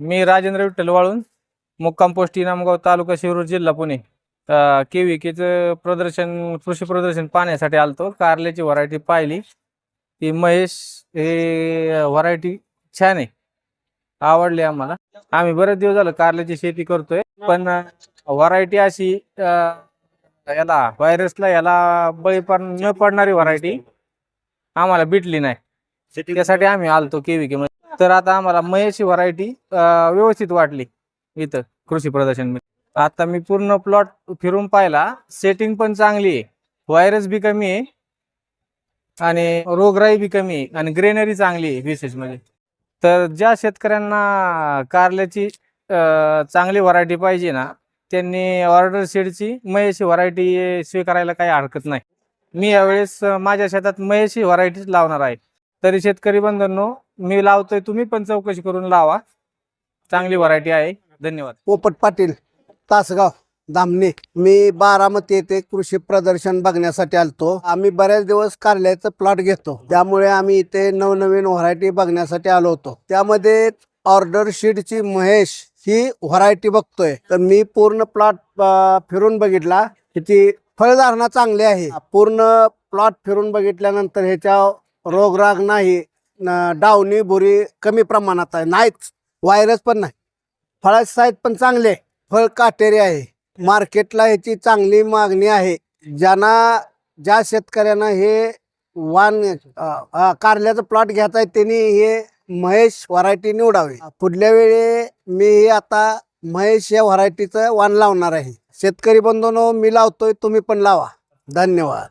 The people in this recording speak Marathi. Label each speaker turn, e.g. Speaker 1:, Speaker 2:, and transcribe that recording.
Speaker 1: मी राजेंद्र विठ्ठल वाळून मुक्काम पोस्ट इनामगाव तालुका शिरूर जिल्हा पुणे. के व्ही केचं प्रदर्शन कृषी प्रदर्शन पाहण्यासाठी आलतो. कारल्याची व्हरायटी पाहिली. ती महेश हे व्हरायटी छान आहे. आवडली आम्हाला. आम्ही बरेच दिवस झालं कारल्याची शेती करतोय पण व्हरायटी अशी याला व्हायरसला याला बळी पड न पडणारी व्हरायटी आम्हाला भेटली नाही. त्यासाठी आम्ही आलतो केव्ही के तर आता आम्हाला महेश व्हरायटी व्यवस्थित वाटली इथं कृषी प्रदर्शन. आता मी पूर्ण प्लॉट फिरून पाहिला. सेटिंग पण चांगली आहे. व्हायरस बी कमी आहे. आणि रोगराई बी कमी आहे. आणि ग्रेनरी चांगली आहे विशेष म्हणजे तर ज्या शेतकऱ्यांना कारल्याची चांगली व्हरायटी पाहिजे ना त्यांनी ऑर्डर शेडची महेशी व्हरायटी स्वीकारायला काही हरकत नाही. मी यावेळेस माझ्या शेतात महेशी व्हरायटीच लावणार आहे. तरी शेतकरी बंधनो मी लावतोय तुम्ही पण चौकशी करून लावा. चांगली व्हरायटी आहे. धन्यवाद.
Speaker 2: पोपट पाटील तासगाव धामणे मी बारामती येथे कृषी प्रदर्शन बघण्यासाठी आलतो. आम्ही बऱ्याच दिवस कारल्याचं प्लॉट घेतो. त्यामुळे आम्ही इथे नवनवीन व्हरायटी बघण्यासाठी आलो होतो. त्यामध्ये ऑर्डर शीटची महेश ही व्हरायटी बघतोय. तर मी पूर्ण प्लॉट फिरून बघितला. त्याची फळधारणा चांगली आहे. पूर्ण प्लॉट फिरून बघितल्यानंतर ह्याच्या रोगराग नाही. डावणी बोरी कमी प्रमाणात आहे. नाहीच वायरस पण नाही. फळाचे साईज पण चांगले फळ काटेरी आहे. मार्केटला ह्याची चांगली मागणी आहे. ज्यांना ज्या शेतकऱ्यांना हे वान कारल्याचं प्लॉट घ्यायचा आहे त्यांनी हे महेश व्हरायटी निवडावी. पुढल्या वेळी मी आता महेश या व्हरायटीचं वाण लावणार आहे. शेतकरी बंधूंनो मी लावतोय तुम्ही पण लावा. धन्यवाद.